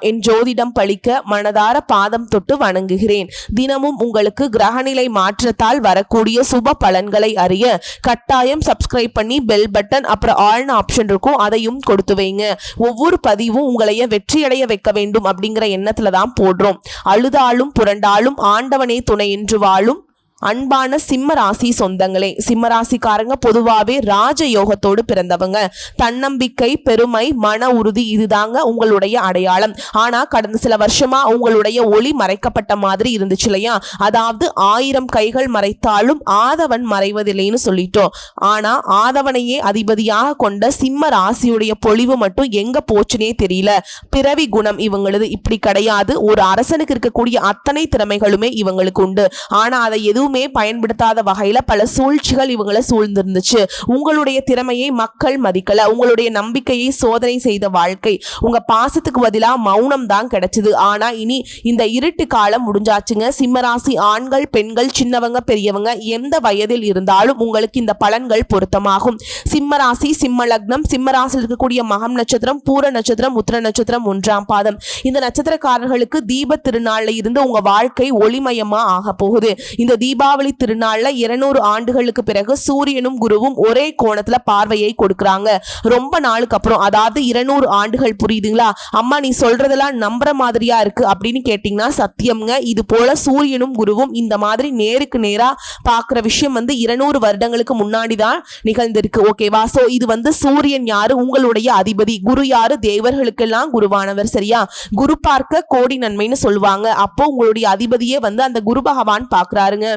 என் ஜோதிடம் பழிக்க மனதார பாதம் தொட்டு வணங்குகிறேன். தினமும் உங்களுக்கு கிரகநிலை மாற்றத்தால் வரக்கூடிய சுப பலன்களை அறிய கட்டாயம் சப்ஸ்கிரைப் பண்ணி பெல் பட்டன் அப்புறம் ஆல்னு ஆப்ஷன் இருக்கும். அதையும் கொடுத்து வைங்க. ஒவ்வொரு பதிவும் உங்களைய வெற்றியடைய வைக்க வேண்டும் அப்படிங்கிற எண்ணத்துல தான் போடுறோம். அழுதாலும் புரண்டாலும் ஆண்டவனே துணை என்று வாழும் அன்பான சிம்ம ராசி சொந்தங்களே சிம்ம ராசிக்காரங்க பொதுவாகவே ராஜ யோகத்தோடு பிறந்தவங்க. தன்னம்பிக்கை பெருமை மன உறுதி இதுதாங்க உங்களுடைய அடையாளம். ஆனா கடந்த சில வருஷமா உங்களுடைய ஒளி மறைக்கப்பட்ட மாதிரி இருந்துச்சு இல்லையா? அதாவது ஆயிரம் கைகள் மறைத்தாலும் ஆதவன் மறைவதில்லைன்னு சொல்லிட்டோம். ஆனா ஆதவனையே அதிபதியாக கொண்ட சிம்ம ராசியுடைய பொழிவு மட்டும் எங்க போச்சுனே தெரியல. பிறவி குணம் இவங்களது இப்படி கிடையாது. ஒரு அரசனுக்கு இருக்கக்கூடிய அத்தனை திறமைகளுமே இவங்களுக்கு உண்டு. ஆனா அதை எதுவும் பயன்படுத்தாத வகையில பல சூழ்ச்சிகள் இவங்களை சூழ்ந்திருந்துச்சு. உங்களுடைய திறமையை மக்கள் மதிக்கல. உங்களுடைய நம்பிக்கையை சோதனை செய்த வாழ்க்கை. உங்க பாசத்துக்கு பதிலா மௌனம் தான் கிடைச்சது. ஆனா இனி இந்த இருட்டு காலம் முடிஞ்சாச்சுங்க. சிம்மராசி ஆண்கள் பெண்கள் சின்னவங்க பெரியவங்க எந்த வயதில் இருந்தாலும் உங்களுக்கு இந்த பலன்கள் பொருத்தமாகும். சிம்மராசி சிம்ம லக்னம். சிம்மராசியில் இருக்கக்கூடிய மகம் நட்சத்திரம் பூர நட்சத்திரம் உத்திர நட்சத்திரம் ஒன்றாம் பாதம். இந்த நட்சத்திரக்காரர்களுக்கு தீப திருநாள்ல இருந்து உங்க வாழ்க்கை ஒளிமயமா ஆக போகுது. இந்த தீபாவளி திருநாள்ல இருநூறு ஆண்டுகளுக்கு பிறகு சூரியனும் குருவும் ஒரே கோணத்துல பார்வையை கொடுக்கறாங்க. ரொம்ப நாளுக்கு அப்புறம் அதாவது இருநூறு ஆண்டுகள் புரியுதுங்களா? அம்மா நீ சொல்றதெல்லாம் நம்புற மாதிரியா இருக்கு அப்படின்னு கேட்டீங்கன்னா சத்தியம்ங்க. இது போல சூரியனும் குருவும் இந்த மாதிரி நேருக்கு நேரா பார்க்குற விஷயம் வந்து இருநூறு வருடங்களுக்கு முன்னாடி தான் நிகழ்ந்திருக்கு. ஓகேவா? சோ இது வந்து சூரியன் யாரு? உங்களுடைய அதிபதி. குரு யாரு? தேவர்களுக்கெல்லாம் குருவானவர். சரியா? குரு பார்க்க கோடி நன்மைன்னு சொல்லுவாங்க. அப்போ உங்களுடைய அதிபதியே வந்து அந்த குரு பகவான் பாக்குறாருங்க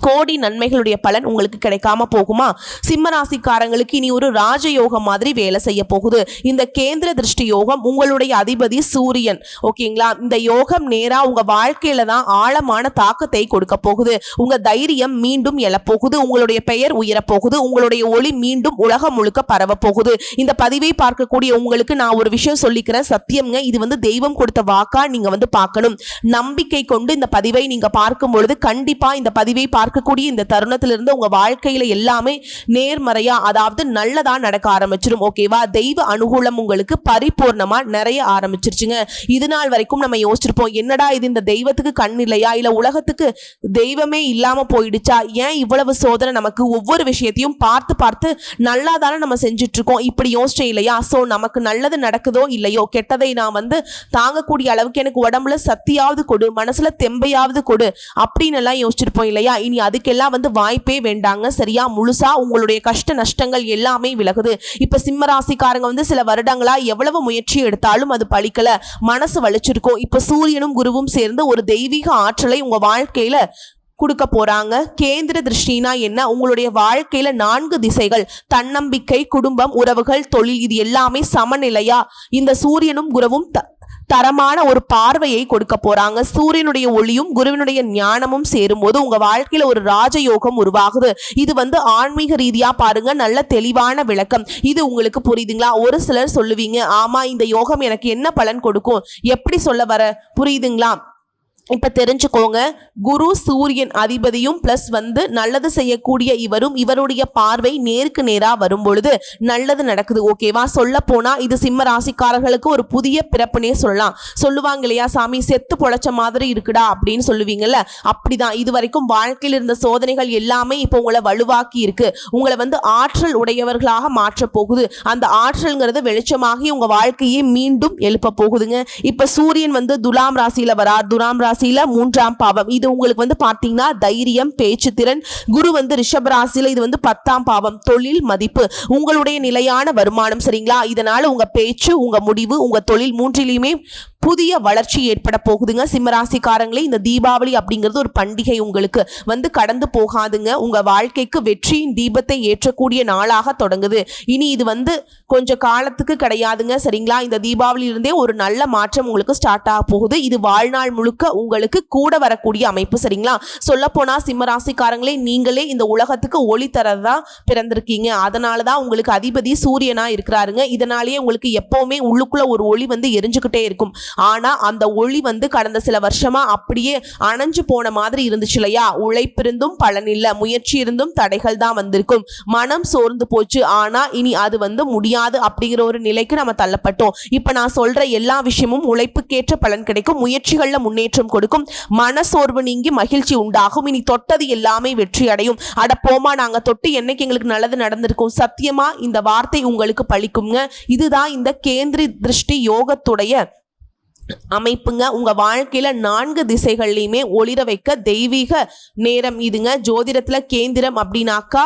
கோடி நன்மைகளுடைய பலன் உங்களுக்கு கிடைக்காம போகுமா? சிம்ம ராசிக்காரங்களுக்கு இனி ஒரு ராஜயோகம் மாதிரி வேலை செய்ய போகுது. இந்த கேந்திர திருஷ்டி யோகம் உங்களுடைய அதிபதி சூரியன். ஓகேங்களா? இந்த யோகம் நேரா உங்க வாழ்க்கையில தான் ஆழமான தாக்கத்தை கொடுக்க போகுது. உங்க தைரியம் மீண்டும் எழப்போகுது உங்களுடைய பெயர் உயரப்போகுது உங்களுடைய ஒளி மீண்டும் உலகம் முழுக்க பரவ போகுது. இந்த பதிவை பார்க்கக்கூடிய உங்களுக்கு நான் ஒரு விஷயம் சொல்லிக்கிறேன். சத்தியம்ங்க இது வந்து தெய்வம் கொடுத்த வாக்கா நீங்க வந்து பார்க்கணும். நம்பிக்கை கொண்டு இந்த பதிவை நீங்க பார்க்கும் பொழுது கண்டிப்பா இந்த பதிவை பார்க்கக்கூடிய இந்த தருணத்திலிருந்து உங்க வாழ்க்கையில எல்லாமே நேர்மறையா அதாவது நல்லதா நடக்க ஆரம்பிச்சிடும் ஓகேவா தெய்வ அனுகூலம் உங்களுக்கு பரிபூர்ணமா நிறைய ஆரம்பிச்சிருச்சுங்க. இது நாள் வரைக்கும் நம்ம யோசிச்சிருப்போம் என்னடா இது இந்த தெய்வத்துக்கு கண் இல்லையா? இல்ல உலகத்துக்கு தெய்வமே இல்லாம போயிடுச்சா? ஏன் இவ்வளவு சோதனை? நமக்கு ஒவ்வொரு விஷயத்தையும் பார்த்து பார்த்து நல்லா தானே நம்ம செஞ்சுட்டு இருக்கோம் இப்படி யோசிச்சேன் இல்லையா? சோ நமக்கு நல்லது நடக்குதோ இல்லையோ? கெட்டதை நான் வந்து தாங்கக்கூடிய அளவுக்கு எனக்கு உடம்புல சக்தியாவது கொடு மனசுல தெம்பையாவது கொடு அப்படின்னு எல்லாம் யோசிச்சிருப்போம் இல்லையா? இனி அதுக்கெல்லாம் வந்து வாய்ப்பே வேண்டாங்க. சரியா? முழுசா உங்களுடைய கஷ்ட நஷ்டங்கள் எல்லாமே விலகுது. இப்ப சிம்ம ராசிக்காரங்க வந்து சில வருடங்களா எவ்வளவு முயற்சி எடுத்தாலும் அது பழிக்கல. மனசு வலிச்சிருக்கும். இப்ப சூரியனும் குருவும் சேர்ந்து ஒரு தெய்வீக ஆற்றலை உங்க வாழ்க்கையில கொடுக்க போறாங்க. கேந்திர திருஷ்டினா என்ன? உங்களுடைய வாழ்க்கையில நான்கு திசைகள். தன்னம்பிக்கை குடும்பம் உறவுகள் தொழில் இது எல்லாமே சமநிலையா? இந்த சூரியனும் குருவும் த- தரமான ஒரு பார்வையை கொடுக்க போறாங்க. சூரியனுடைய ஒளியும் குருவினுடைய ஞானமும் சேரும்போது உங்க வாழ்க்கையில ஒரு ராஜயோகம் உருவாகுது. இது வந்து ஆன்மீக ரீதியா பாருங்க நல்ல தெளிவான விளக்கம். இது உங்களுக்கு புரியுதுங்களா? ஒரு சிலர் சொல்லுவீங்க ஆமா இந்த யோகம் எனக்கு என்ன பலன் கொடுக்கும்? எப்படி சொல்ல வர? புரியுதுங்களா? இப்போ தெரிஞ்சுக்கோங்க. குரு சூரியன் அதிபதியும் ப்ளஸ் வந்து நல்லது செய்யக்கூடிய இவரும் இவருடைய பார்வை நேருக்கு நேராக வரும் பொழுது நல்லது நடக்குது. ஓகேவா சொல்ல போனால் இது சிம்ம ராசிக்காரர்களுக்கு ஒரு புதிய பிறப்புனே சொல்லலாம். சொல்லுவாங்க இல்லையா? சாமி செத்து பொழைச்ச மாதிரி இருக்குடா அப்படின்னு சொல்லுவீங்கல்ல? அப்படிதான். இது வரைக்கும் வாழ்க்கையில் இருந்த சோதனைகள் எல்லாமே இப்போ உங்களை வலுவாக்கி இருக்கு. உங்களை வந்து ஆற்றல் உடையவர்களாக மாற்ற போகுது. அந்த ஆற்றல்ங்கிறது வெளிச்சமாகி உங்கள் வாழ்க்கையை மீண்டும் எழுப்ப போகுதுங்க. இப்போ சூரியன் வந்து துலாம் ராசியில் வரார். துலாம் ராசியில மூன்றாம் பாவம். இது உங்களுக்கு வந்து பாத்தீங்கன்னா தைரியம் பேச்சு திறன் குரு வந்து ரிஷப ராசியில இது வந்து பத்தாம் பாவம். தொழில் மதிப்பு. உங்களுடைய நிலையான வருமானம் சரிங்களா? இதனால உங்க பேச்சு உங்க முடிவு உங்க தொழில் மூன்றிலையுமே புதிய வளர்ச்சி ஏற்பட போகுதுங்க. சிம்மராசிக்காரங்களே இந்த தீபாவளி அப்படிங்கிறது ஒரு பண்டிகை உங்களுக்கு. வந்து கடந்து போகாதுங்க. உங்க வாழ்க்கைக்கு வெற்றியின் தீபத்தை ஏற்றக்கூடிய நாளாக தொடங்குது. இனி இது வந்து கொஞ்சம் காலத்துக்கு கிடையாதுங்க. சரிங்களா? இந்த தீபாவளியிலிருந்தே ஒரு நல்ல மாற்றம் உங்களுக்கு ஸ்டார்ட் ஆக போகுது. இது வாழ்நாள் முழுக்க உங்களுக்கு கூட வரக்கூடிய அமைப்பு. சரிங்களா? சொல்ல போனா சிம்மராசிக்காரங்களே நீங்களே இந்த உலகத்துக்கு ஒளி தரதா பிறந்திருக்கீங்க. அதனால தான் உங்களுக்கு அதிபதி சூரியனா இருக்கிறாருங்க. இதனாலேயே உங்களுக்கு எப்பவுமே உள்ளுக்குள்ள ஒரு ஒளி வந்து எரிஞ்சுக்கிட்டே இருக்கும். ஆனால் அந்த ஒளி வந்து கடந்த சில வருஷமாக அப்படியே அணைஞ்சு போன மாதிரி இருந்துச்சு இல்லையா? உழைப்பிருந்தும் பலன் இல்லை முயற்சி இருந்தும் தடைகள் தான் வந்திருக்கும். மனம் சோர்ந்து போச்சு. ஆனால் இனி அது வந்து முடியாது அப்படிங்கிற ஒரு நிலைக்கு நம்ம தள்ளப்பட்டோம். இப்போ நான் சொல்கிற எல்லா விஷயமும் உழைப்புக்கேற்ற பலன் கிடைக்கும். முயற்சிகளில் முன்னேற்றம் கொடுக்கும். மனசோர்வு நீங்கி மகிழ்ச்சி உண்டாகும். இனி தொட்டது எல்லாமே வெற்றி அடையும். அட போமா நாங்கள் தொட்டு என்னைக்கு எங்களுக்கு நல்லது நடந்திருக்கும்? சத்தியமா இந்த வார்த்தை உங்களுக்கு பழிக்குங்க இதுதான் இந்த கேந்திரி திருஷ்டி யோகத்துடைய அமைப்புங்க. உங்க வாழ்க்கையில நான்கு திசைகள்லையுமே ஒளிர வைக்க தெய்வீக நேரம் இதுங்க. ஜோதிடத்துல கேந்திரம் அப்படின்னாக்கா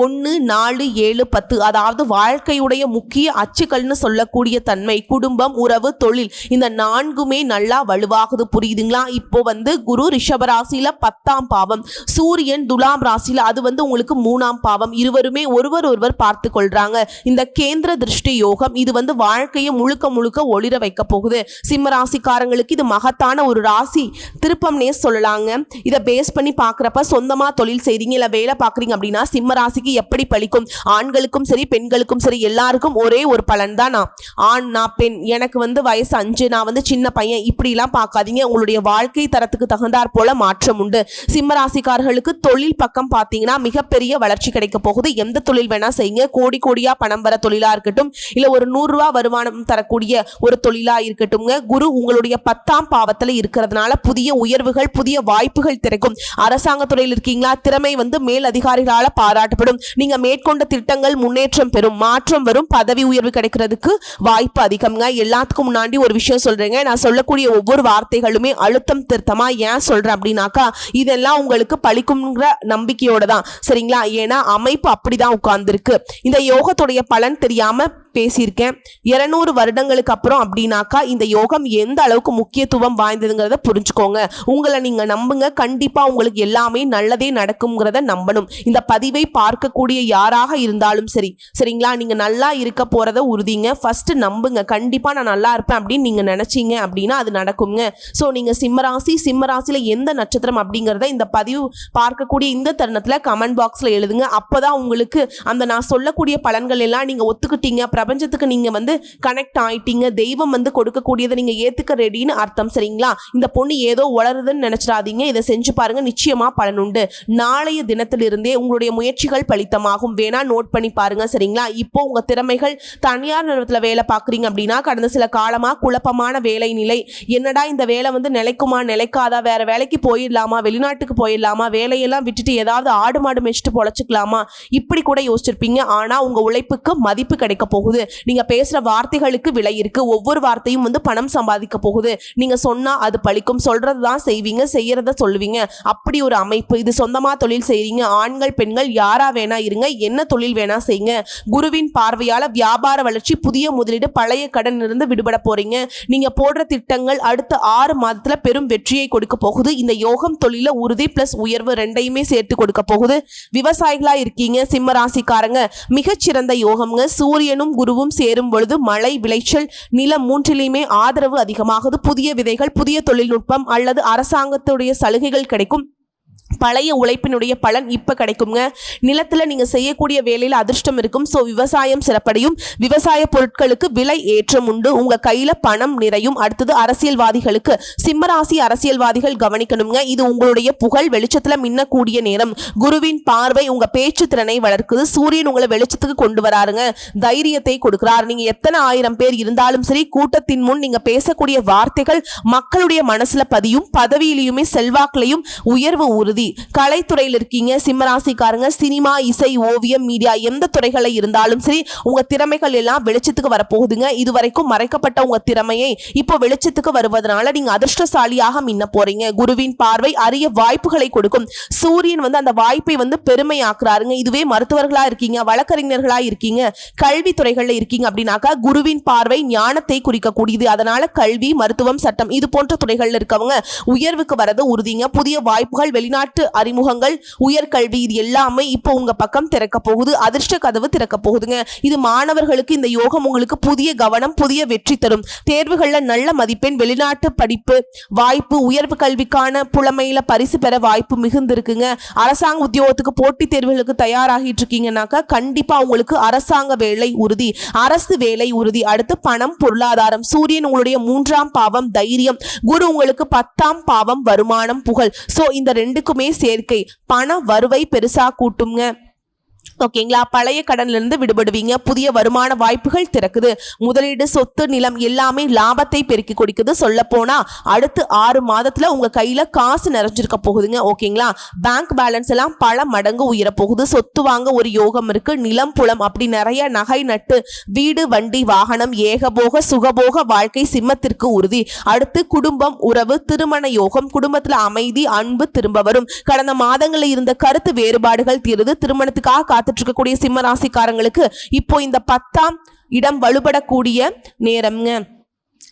ஒன்று நாலு ஏழு பத்து. அதாவது வாழ்க்கையுடைய முக்கிய அச்சுக்கள்னு சொல்லக்கூடிய தன்மை குடும்பம் உறவு தொழில் இந்த நான்குமே நல்லா வலுவாகுது. புரியுதுங்களா? இப்போ வந்து குரு ரிஷப ராசியில பத்தாம் பாவம் சூரியன் துலாம் ராசியில அது வந்து உங்களுக்கு மூணாம் பாவம். இருவருமே ஒருவர் ஒருவர் பார்த்து கொள்றாங்க. இந்த கேந்திர திருஷ்டி யோகம் இது வந்து வாழ்க்கையை முழுக்க முழுக்க ஒளிர வைக்க போகுது. சிம்ம ராசிக்காரங்களுக்கு இது மகத்தான ஒரு ராசி திருப்பம்னே சொல்லலாங்க. இதை பேஸ் பண்ணி பார்க்குறப்ப சொந்தமாக தொழில் செய்றீங்க இல்லை வேலை பார்க்குறீங்க அப்படின்னா சிம்ம ராசிக்கு எப்படி பலிக்கும் ஆண்களுக்கும் சரி பெண்களுக்கும் சரி எல்லாருக்கும் ஒரே ஒரு பலன் தான் நான் ஆண் நான் பெண் எனக்கு வந்து வயசு அஞ்சு நான் வந்து சின்ன பையன் இப்படிலாம் பார்க்காதீங்க. உங்களுடைய வாழ்க்கை தரத்துக்கு தகுந்தாற் போல மாற்றம் உண்டு. சிம்ம ராசிக்காரர்களுக்கு தொழில் பக்கம் பார்த்தீங்கன்னா மிகப்பெரிய வளர்ச்சி கிடைக்க போகுது. எந்த தொழில் வேணா செய்யுங்க. கோடி கோடியா பணம் வர தொழிலா இருக்கட்டும் இல்ல ஒரு நூறு ரூபா வருமானம் தரக்கூடிய ஒரு தொழிலா இருக்கட்டும்ங்க. குரு உங்களுடைய பத்தாம் பாவத்துல இருக்கிறதுனால புதிய உயர்வுகள் புதிய வாய்ப்புகள் திறக்கும். அரசாங்க துறையில் இருக்கீங்களா? திறமை வந்து மேல் அதிகாரிகளால் பாராட்டப்படும். நீங்க மேற்கொண்ட திட்டங்கள் முன்னேற்றம் பெறும் மாற்றம் வரும் பதவி உயர்வு கிடைக்கிறதுக்கு வாய்ப்பு அதிகம்ங்க. எல்லாத்துக்கும் முன்னாடி ஒரு விஷயம் சொல்றேங்க. நான் சொல்லக்கூடிய ஒவ்வொரு வார்த்தைகளுமே அழுத்தம் திருத்தமா ஏன் சொல்றேன் அப்படின்னாக்கா இதெல்லாம் உங்களுக்கு பழிக்கும்ங்கிற நம்பிக்கையோட தான் சரிங்களா? ஏன்னா அமைப்பு அப்படிதான் உட்கார்ந்துருக்கு. இந்த யோகத்துடைய பலன் தெரியாம பேசியிருக்கேன். இருநூறு வருடங்களுக்கு அப்புறம் அப்படின்னாக்கா இந்த யோகம் எந்த அளவுக்கு முக்கியத்துவம் வாய்ந்ததுங்கிறத புரிஞ்சுக்கோங்க. உங்களை நீங்க நம்புங்க. கண்டிப்பா உங்களுக்கு எல்லாமே நல்லதே நடக்குங்கிறத நம்பணும். இந்த பதிவை பார்க்கக்கூடிய யாராக இருந்தாலும் சரி. சரிங்களா? நீங்க நல்லா இருக்க போறத உறுதிங்க. ஃபர்ஸ்ட் நம்புங்க. கண்டிப்பா நான் நல்லா இருப்பேன் அப்படின்னு நீங்க நினைச்சீங்க அப்படின்னா அது நடக்குங்க ஸோ நீங்க சிம்மராசி சிம்மராசியில எந்த நட்சத்திரம் அப்படிங்கிறத இந்த பதிவு பார்க்கக்கூடிய இந்த தருணத்துல கமெண்ட் பாக்ஸ்ல எழுதுங்க. அப்பதான் உங்களுக்கு அந்த நான் சொல்லக்கூடிய பலன்கள் எல்லாம் நீங்க ஒத்துக்கிட்டீங்க. பிரபஞ்சத்துக்கு நீங்க வந்து கனெக்ட் ஆயிட்டீங்க. தெய்வம் வந்து கொடுக்கக்கூடியதை நீங்க ஏத்துக்க ரெடின்னு அர்த்தம் சரிங்களா? இந்த பொண்ணு ஏதோ உளருதுன்னு நினைச்சிடாதீங்க. இதை செஞ்சு பாருங்க நிச்சயமா பலனுண்டு நாளைய தினத்திலிருந்தே உங்களுடைய முயற்சிகள் பலித்தமாகும். வேணா நோட் பண்ணி பாருங்க சரிங்களா? இப்போ உங்க திறமைகள் தனியார் நிறுவனத்தில் வேலை பார்க்குறீங்க அப்படின்னா கடந்த சில காலமாக குழப்பமான வேலை நிலை. என்னடா இந்த வேலை வந்து நிலைக்குமா நிலைக்காதா? வேற வேலைக்கு போயிடலாமா? வெளிநாட்டுக்கு போயிடலாமா? வேலையெல்லாம் விட்டுட்டு ஏதாவது ஆடு மாடு மேய்ச்சிட்டு பொழைச்சிக்கலாமா? இப்படி கூட யோசிச்சிருப்பீங்க. ஆனா உங்க உழைப்புக்கு மதிப்பு கிடைக்க போகுது. நீங்க பேசுற வார்த்தைகளுக்கு விலை இருக்கு. ஒவ்வொரு வார்த்தையும் வந்து பணம் சம்பாதிக்க போகுது. நீங்க சொன்னா அது பழிக்கும். சொல்றது தான் செய்வீங்க. செய்யறத சொல்லுவீங்க. அப்படி ஒரு அமைப்பு. இது சொந்தமா தொழில் செய்றீங்க. ஆண்கள் பெண்கள் யாரா வேணா இருங்க. என்ன தொழில் வேணா செய்யுங்க. குருவின் பார்வையால வியாபார வளர்ச்சி புதிய முதலீடு பழைய கடன் இருந்து விடுபட போறீங்க. நீங்க போடுற திட்டங்கள் அடுத்த ஆறு மாதத்துல பெரும் வெற்றியை கொடுக்க போகுது. இந்த யோகம் தொழில உறுதி பிளஸ் உயர்வு ரெண்டையுமே சேர்த்து கொடுக்க போகுது. விவசாயிகளா இருக்கீங்க. சிம்ம ராசிக்காரங்க. மிகச்சிறந்த யோகம்ங்க. சூரியனும் குருவும் சேரும் பொழுது மழை விளைச்சல் நிலம் மூன்றிலையுமே ஆதரவு அதிகமாகுது. புதிய விதைகள் புதிய தொழில்நுட்பம் அல்லது அரசாங்கத்துடைய சலுகைகள் கிடைக்கும். பழைய உழைப்பினுடைய பலன் இப்போ கிடைக்குங்க நிலத்தில் நீங்கள் செய்யக்கூடிய வேலையில் அதிர்ஷ்டம் இருக்கும். ஸோ விவசாயம் சிறப்படையும். விவசாய பொருட்களுக்கு விலை ஏற்றம் உண்டு. உங்கள் கையில் பணம் நிறையும். அடுத்தது அரசியல்வாதிகளுக்கு சிம்மராசி அரசியல்வாதிகள் கவனிக்கணுங்க. இது உங்களுடைய புகழ் வெளிச்சத்தில் மின்னக்கூடிய நேரம். குருவின் பார்வை உங்கள் பேச்சு திறனை வளர்க்குது. சூரியன் உங்களை வெளிச்சத்துக்கு கொண்டு வராருங்க. தைரியத்தை கொடுக்கிறார். நீங்கள் எத்தனை ஆயிரம் பேர் இருந்தாலும் சரி கூட்டத்தின் முன் நீங்கள் பேசக்கூடிய வார்த்தைகள் மக்களுடைய மனசில் பதியும். பதவியிலையுமே செல்வாக்கிலையும் உயர்வு உறுதி உறுதி கலைத்துறையில் இருக்கீங்க சிம்மராசிக்காரங்க சினிமா இசை ஓவியம் மீடியா எந்த துறைகள் இருந்தாலும் சரி உங்க திறமைகள் எல்லாம் வெளிச்சத்துக்கு வரப்போகுதுங்க. இதுவரைக்கும் மறைக்கப்பட்ட உங்க திறமையை இப்போ வெளிச்சத்துக்கு வருவதனால நீங்க அதிர்ஷ்டசாலியாக மின்ன போறீங்க. குருவின் பார்வை அரிய வாய்ப்புகளை கொடுக்கும். சூரியன் வந்து அந்த வாய்ப்பை வந்து பெருமையாக்குறாருங்க. இதுவே மருத்துவர்களா இருக்கீங்க வழக்கறிஞர்களா இருக்கீங்க கல்வி துறைகள்ல இருக்கீங்க அப்படின்னாக்கா குருவின் பார்வை ஞானத்தை குறிக்கக்கூடியது. அதனால கல்வி மருத்துவம் சட்டம் இது போன்ற துறைகள்ல இருக்கவங்க உயர்வுக்கு வரது உறுதிங்க. புதிய வாய்ப்புகள் வெளிநாட்டு அறிமுகங்கள் உயர்கல்வி இது எல்லாமே இப்போ உங்க பக்கம் திறக்க போகுது. அதிர்ஷ்ட கதவு திறக்க போகுதுங்க. இது மாணவர்களுக்கு இந்த யோகம் உங்களுக்கு புதிய கவனம் புதிய வெற்றி தரும். தேர்வுகள்ல நல்ல மதிப்பெண் வெளிநாட்டு படிப்பு வாய்ப்பு உயர்வு கல்விக்கான புலமையில பரிசு பெற வாய்ப்பு மிகுந்திருக்குங்க. அரசாங்க உத்தியோகத்துக்கு போட்டித் தேர்வுகளுக்கு தயாராகிட்டு இருக்கீங்கன்னாக்கா கண்டிப்பா உங்களுக்கு அரசாங்க வேலை உறுதி அரசு வேலை உறுதி. அடுத்து பணம் பொருளாதாரம். சூரியன் உங்களுடைய மூன்றாம் பாவம் தைரியம். குரு உங்களுக்கு பத்தாம் பாவம் வருமானம் புகழ். சோ இந்த ரெண்டுக்குமே சேர்க்கை. பண வருவை பெருசா கூட்டுங்க. ஓகேங்களா பழைய கடன்ல இருந்து விடுபடுவீங்க. புதிய வருமான வாய்ப்புகள் திறக்குது. முதலீடு சொத்து நிலம் எல்லாமே லாபத்தை பெருக்கி கொடுக்குது. சொல்ல போனா அடுத்து ஆறு மாதத்துல உங்க கையில காசு நிறைஞ்சிருக்க போகுதுங்க. ஓகேங்களா? பேங்க் பேலன்ஸ் எல்லாம் பல மடங்கு உயர போகுது. சொத்து வாங்க ஒரு யோகம் இருக்கு. நிலம் புலம் அப்படி நிறைய நகை நட்டு வீடு வண்டி வாகனம் ஏகபோக சுகபோக வாழ்க்கை சிம்மத்திற்கு உறுதி. அடுத்து குடும்பம் உறவு திருமண யோகம் குடும்பத்துல அமைதி அன்பு திரும்ப வரும். கடந்த மாதங்களில் இருந்த கருத்து வேறுபாடுகள் தீருது. திருமணத்துக்காக காத்து பார்த்துட்டு இருக்கக்கூடிய சிம்ம ராசிக்காரங்களுக்கு இப்போ இந்த பத்தாம் இடம் வலுபடக்கூடிய நேரம்ங்க.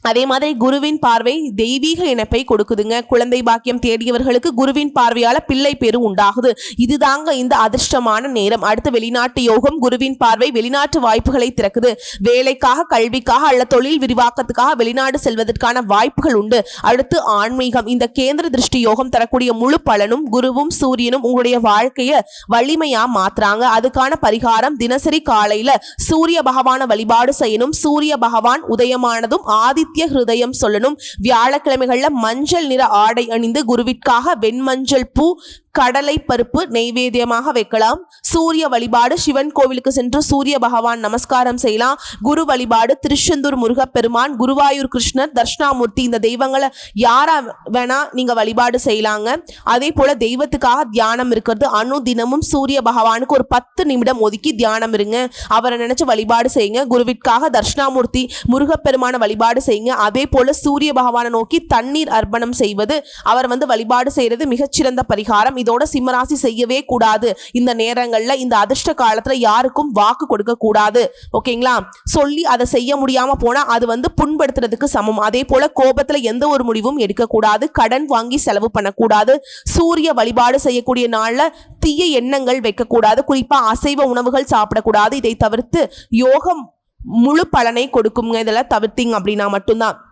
அதே மாதிரி குருவின் பார்வை தெய்வீக இணைப்பை கொடுக்குதுங்க. குழந்தை பாக்கியம் தேடியவர்களுக்கு குருவின் பார்வையால பிள்ளை பேரு உண்டாகுது. இதுதாங்க இந்த அதிர்ஷ்டமான நேரம். அடுத்து வெளிநாட்டு யோகம் குருவின் பார்வை வெளிநாட்டு வாய்ப்புகளை திறக்குது. வேலைக்காக கல்விக்காக அல்ல தொழில் விரிவாக்கத்துக்காக வெளிநாடு செல்வதற்கான வாய்ப்புகள் உண்டு. அடுத்து ஆன்மீகம். இந்த கேந்திர திருஷ்டி யோகம் தரக்கூடிய முழு பலனும் குருவும் சூரியனும் உங்களுடைய வாழ்க்கைய வலிமையா மாத்துறாங்க. அதுக்கான பரிகாரம் தினசரி காலையில சூரிய பகவான வழிபாடு செய்யணும். சூரிய பகவான் உதயமானதும் ஆதி ஆதித்ய ஹிருதயம் சொல்லணும். வியாழக்கிழமைகளில் மஞ்சள் நிற ஆடை அணிந்து குருவிற்காக வெண்மஞ்சள் பூ கடலை பருப்பு நெய்வேத்தியமாக வைக்கலாம். சூரிய வழிபாடு சிவன் கோவிலுக்கு சென்று சூரிய பகவான் நமஸ்காரம் செய்யலாம். குரு வழிபாடு திருச்செந்தூர் முருகப்பெருமான் குருவாயூர் கிருஷ்ணர் தர்ஷ்ணாமூர்த்தி இந்த தெய்வங்களை யாரா வேணா நீங்க வழிபாடு செய்யலாங்க. அதே போல தெய்வத்துக்காக தியானம் இருக்கிறது. அணு தினமும் சூரிய பகவானுக்கு ஒரு பத்து நிமிடம் ஒதுக்கி தியானம் இருங்க. அவரை நினைச்சு வழிபாடு செய்யுங்க. குருவிற்காக தர்ஷ்ணாமூர்த்தி முருகப்பெருமான வழிபாடு செய்யுங்க. அதே போல சூரிய பகவானை நோக்கி தண்ணீர் அர்ப்பணம் செய்வது அவர் வந்து வழிபாடு செய்யறது மிகச்சிறந்த பரிகாரம். இது இதோட சிம்மராசி செய்யவே கூடாது. இந்த நேரங்கள்ல இந்த அதிர்ஷ்ட காலத்துல யாருக்கும் வாக்கு கொடுக்க கூடாது. ஓகேங்களா? சொல்லி அதை செய்ய முடியாம போனா அது வந்து புண்படுத்துறதுக்கு சமம். அதே போல கோபத்துல எந்த ஒரு முடிவும் எடுக்க கூடாது கடன் வாங்கி செலவு பண்ணக்கூடாது. சூரிய வழிபாடு செய்யக்கூடிய நாள்ல தீய எண்ணங்கள் வைக்கக்கூடாது. குறிப்பா அசைவ உணவுகள் சாப்பிடக்கூடாது. இதை தவிர்த்து யோகம் முழு பலனை கொடுக்குங்க. இதெல்லாம் தவிர்த்திங்க அப்படின்னா மட்டும்தான்.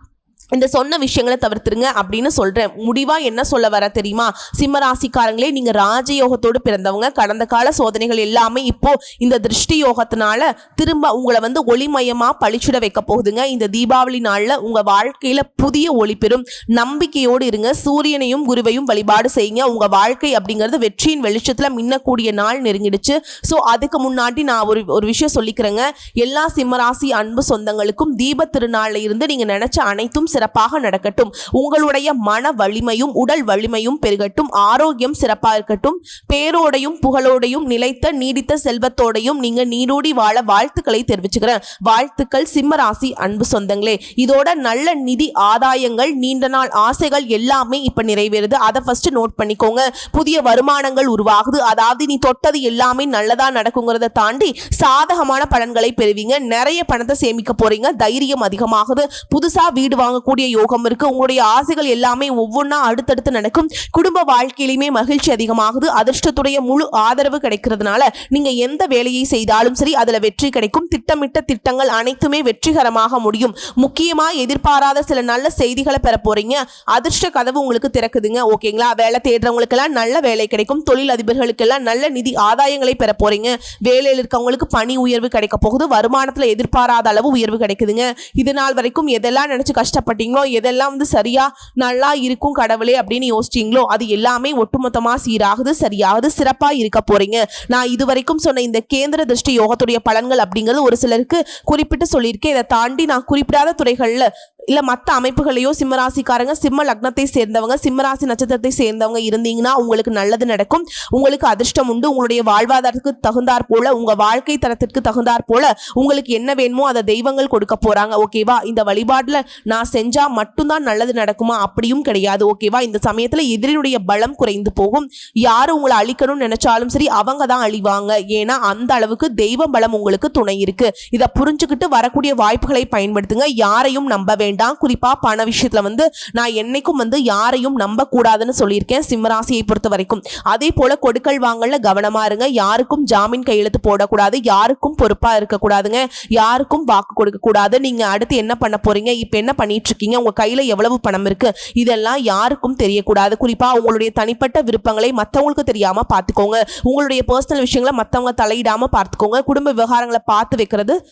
இந்த சொன்ன விஷயங்களை தவிர்த்துருங்க அப்படின்னு சொல்கிறேன் முடிவாக என்ன சொல்ல வர தெரியுமா? சிம்மராசிக்காரங்களே நீங்கள் ராஜயோகத்தோடு பிறந்தவங்க. கடந்த கால சோதனைகள் எல்லாமே இப்போ இந்த திருஷ்டி யோகத்தினால திரும்ப உங்களை வந்து ஒளிமயமாக பழிச்சுட வைக்க போகுதுங்க. இந்த தீபாவளி நாளில் உங்கள் வாழ்க்கையில் புதிய ஒளி பெறும். நம்பிக்கையோடு இருங்க. சூரியனையும் குருவையும் வழிபாடு செய்யுங்க. உங்கள் வாழ்க்கை அப்படிங்கிறது வெற்றியின் வெளிச்சத்தில் மின்னக்கூடிய நாள் நெருங்கிடுச்சு. ஸோ அதுக்கு முன்னாடி நான் ஒரு ஒரு விஷயம் சொல்லிக்கிறேங்க. எல்லா சிம்மராசி அன்பு சொந்தங்களுக்கும் தீப திருநாளில் இருந்து நீங்கள் நினச்ச அனைத்தும் சிறப்பாக நடக்கட்டும். உங்களுடைய மன வலிமையும் உடல் வலிமையும் பெருகட்டும். ஆரோக்கியம் சிறப்பா இருக்கட்டும். பேரோடையும் புகழோடையும் நிலைத்த நீடித்த செல்வத்தோடையும் நீங்க நீரோடி வாழ வாழ்த்துக்களை தெரிவிச்சுக்கிறேன். வாழ்த்துக்கள் சிம்மராசி அன்பு சொந்தங்களே. இதோட நல்ல நிதி ஆதாயங்கள் நீண்ட நாள் ஆசைகள் எல்லாமே இப்ப நிறைவேறுது. அதை ஃபர்ஸ்ட் நோட் பண்ணிக்கோங்க. புதிய வருமானங்கள் உருவாகுது. அதாவது நீ தொட்டது எல்லாமே நல்லதா நடக்குங்கிறத தாண்டி சாதகமான பலன்களை பெறுவீங்க. நிறைய பணத்தை சேமிக்க போறீங்க. தைரியம் அதிகமாகுது. புதுசா வீடு வாங்க வாங்கக்கூடிய யோகம் இருக்கு. உங்களுடைய ஆசைகள் எல்லாமே ஒவ்வொன்றா அடுத்தடுத்து நடக்கும். குடும்ப வாழ்க்கையிலுமே மகிழ்ச்சி அதிகமாகுது. அதிர்ஷ்டத்துடைய முழு ஆதரவு கிடைக்கிறதுனால நீங்க எந்த வேலையை செய்தாலும் சரி அதுல வெற்றி கிடைக்கும். திட்டமிட்ட திட்டங்கள் அனைத்துமே வெற்றிகரமாக முடியும். முக்கியமா எதிர்பாராத சில நல்ல செய்திகளை பெற போறீங்க. அதிர்ஷ்ட கதவு உங்களுக்கு திறக்குதுங்க. ஓகேங்களா? வேலை தேடுறவங்களுக்கெல்லாம் நல்ல வேலை கிடைக்கும். தொழில் அதிபர்களுக்கெல்லாம் நல்ல நிதி ஆதாயங்களை பெற போறீங்க. வேலையில் இருக்கவங்களுக்கு பணி உயர்வு கிடைக்க போகுது. வருமானத்துல எதிர்பாராத அளவு உயர்வு கிடைக்குதுங்க. இது நாள் வரைக்கும் எதெல்லாம் நினைச்சு கஷ்டப்பட்டீங்களோ எதெல்லாம் வந்து சரியா நல்லா இருக்கும் கடவுளே அப்படின்னு யோசிச்சீங்களோ? அது எல்லாமே ஒட்டுமொத்தமா சீராகுது சரியாகுது சிறப்பா இருக்க போறீங்க. நான் இதுவரைக்கும் சொன்ன இந்த கேந்திர திருஷ்டி யோகத்துடைய பலன்கள் அப்படிங்கிறது ஒரு சிலருக்கு குறிப்பிட்டு சொல்லியிருக்கேன். இதை தாண்டி நான் குறிப்பிடாத துறைகளில் இல்லை மற்ற அமைப்புகளையோ சிம்மராசிக்காரங்க சிம்ம லக்னத்தை சேர்ந்தவங்க சிம்மராசி நட்சத்திரத்தை சேர்ந்தவங்க இருந்தீங்கன்னா உங்களுக்கு நல்லது நடக்கும். உங்களுக்கு அதிர்ஷ்டம் உண்டு. உங்களுடைய வாழ்வாதாரத்துக்கு தகுந்தாற் போல உங்க வாழ்க்கை தரத்திற்கு தகுந்தாற் போல உங்களுக்கு என்ன வேணுமோ அதை தெய்வங்கள் கொடுக்க போறாங்க. ஓகேவா இந்த வழிபாட்டில் நான் செஞ்சா மட்டும்தான் நல்லது நடக்குமா? அப்படியும் கிடையாது. ஓகேவா இந்த சமயத்தில் எதிரினுடைய பலம் குறைந்து போகும். யார் உங்களை அழிக்கணும்னு நினைச்சாலும் சரி அவங்க தான் அழிவாங்க. ஏன்னா அந்த அளவுக்கு தெய்வ பலம் உங்களுக்கு துணை இருக்கு. இதை புரிஞ்சுக்கிட்டு வரக்கூடிய வாய்ப்புகளை பயன்படுத்துங்க. யாரையும் நம்ப வேண்டாம். குறிப்பா பண விஷயத்துல வந்து நான் என்னைக்கும் வந்து யாரையும் நம்ப கூடாதுன்னு சொல்லியிருக்கேன் சிம்மராசியை பொறுத்த வரைக்கும் அதே போல கொடுக்கல் வாங்கல கவனமா இருங்க. யாருக்கும் ஜாமீன் கையெழுத்து போடக்கூடாது. யாருக்கும் பொறுப்பா இருக்கக்கூடாதுங்க. யாருக்கும் வாக்கு கொடுக்க கூடாது நீங்க அடுத்து என்ன பண்ண போறீங்க? இப்ப என்ன பண்ணிட்டு இருக்கீங்க உங்க கையில எவ்வளவு பணம் இருக்கு? இதெல்லாம் யாருக்கும் தெரியக்கூடாது. குறிப்பா உங்களுடைய தனிப்பட்ட விருப்பங்களை மத்தவங்களுக்கு தெரியாம பாத்துக்கோங்க உங்களுடைய பர்சனல் விஷயங்களை மத்தவங்க தலையிடாம பார்த்துக்கோங்க. குடும்ப விவகாரங்களை பார்த்து வைக்கிறது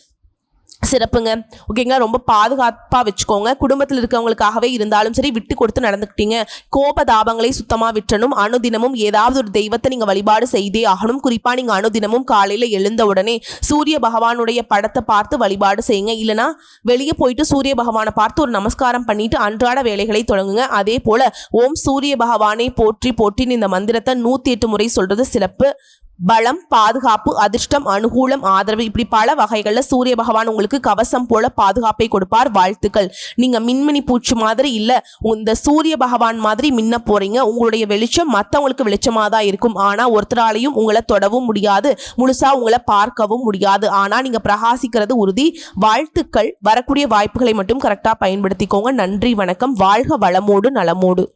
சிறப்புங்க. ஓகேங்களா ரொம்ப பாதுகாப்பாக வச்சுக்கோங்க. குடும்பத்தில் இருக்கவங்களுக்காகவே இருந்தாலும் சரி விட்டு கொடுத்து நடந்துக்கிட்டீங்க. கோப தாபங்களை சுத்தமாக விட்டணும் அணுதினமும் ஏதாவது ஒரு தெய்வத்தை நீங்கள் வழிபாடு செய்தே ஆகணும். குறிப்பாக நீங்கள் அணுதினமும் காலையில் எழுந்த உடனே சூரிய பகவானுடைய படத்தை பார்த்து வழிபாடு செய்யுங்க. இல்லைனா வெளியே போயிட்டு சூரிய பகவானை பார்த்து ஒரு நமஸ்காரம் பண்ணிட்டு அன்றாட வேலைகளை தொடங்குங்க. அதே போல் ஓம் சூரிய பகவானை போற்றி போற்றின்னு இந்த மந்திரத்தை நூற்றி எட்டு முறை சொல்கிறது சிறப்பு. பலம் பாதுகாப்பு அதிர்ஷ்டம் அனுகூலம் ஆதரவு இப்படி பல வகைகள்ல சூரிய பகவான் உங்களுக்கு கவசம் போல பாதுகாப்பை கொடுப்பார். வாழ்த்துக்கள். நீங்க மின்மினி பூச்சி மாதிரி இல்ல இந்த சூரிய பகவான் மாதிரி மின்ன போறீங்க. உங்களுடைய வெளிச்சம் மற்றவங்களுக்கு வெளிச்சமாக தான் இருக்கும். ஆனா ஒருத்தராலையும் உங்களை தொடவும் முடியாது. முழுசா உங்களை பார்க்கவும் முடியாது. ஆனா நீங்க பிரகாசிக்கிறது உறுதி. வாழ்த்துக்கள். வரக்கூடிய வாய்ப்புகளை மட்டும் கரெக்டா பயன்படுத்திக்கோங்க. நன்றி வணக்கம். வாழ்க வளமோடு நலமோடு.